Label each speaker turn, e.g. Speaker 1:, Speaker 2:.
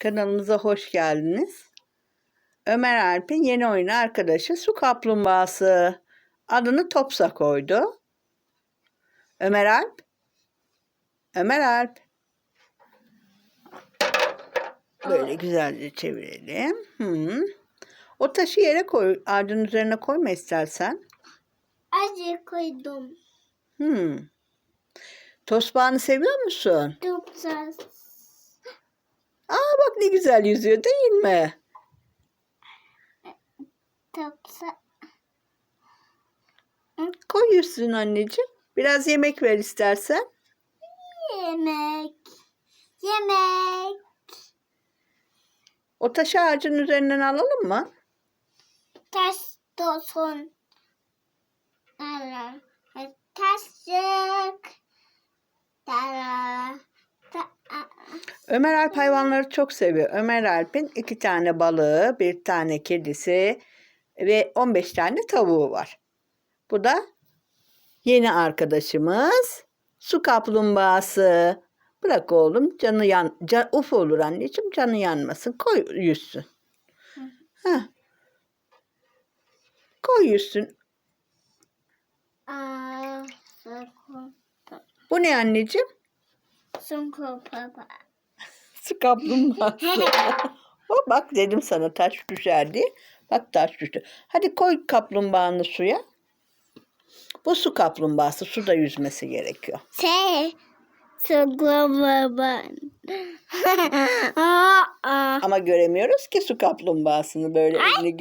Speaker 1: Kanalımıza hoş geldiniz. Ömer Alp'in yeni oyunu arkadaşı su kaplumbağası. Adını Topsa koydu. Ömer Alp. Ömer Alp. Böyle güzelce çevirelim. Hı. O taşı yere koy. Ağacın üzerine koyma istersen.
Speaker 2: Acı koydum.
Speaker 1: Hmm. Tosbağanı seviyor musun?
Speaker 2: Topsaz.
Speaker 1: Ne güzel yüzüyor değil mi?
Speaker 2: Topsa.
Speaker 1: Koy yüzsün anneciğim. Biraz yemek ver istersen.
Speaker 2: Yemek. Yemek.
Speaker 1: O taşı ağacın üzerinden alalım mı?
Speaker 2: Taş tosun. Ara. Taşık.
Speaker 1: Ömer Alp hayvanları çok seviyor. Ömer Alp'in iki tane balığı, bir tane kedisi ve 15 tane tavuğu var. Bu da yeni arkadaşımız su kaplumbağası. Bırak oğlum canı yan, can, uf olur anneciğim canı yanmasın. Koy yüzsün. Heh. Koy yüzsün. Bu ne anneciğim?
Speaker 2: Sunku baba.
Speaker 1: Su kaplumbağası. o bak dedim sana taş düşer diye. Bak taş düştü. Hadi koy kaplumbağanı suya. Bu su kaplumbağası suda yüzmesi gerekiyor.
Speaker 2: Şey. Aa.
Speaker 1: Ama göremiyoruz ki su kaplumbağasını böyle elini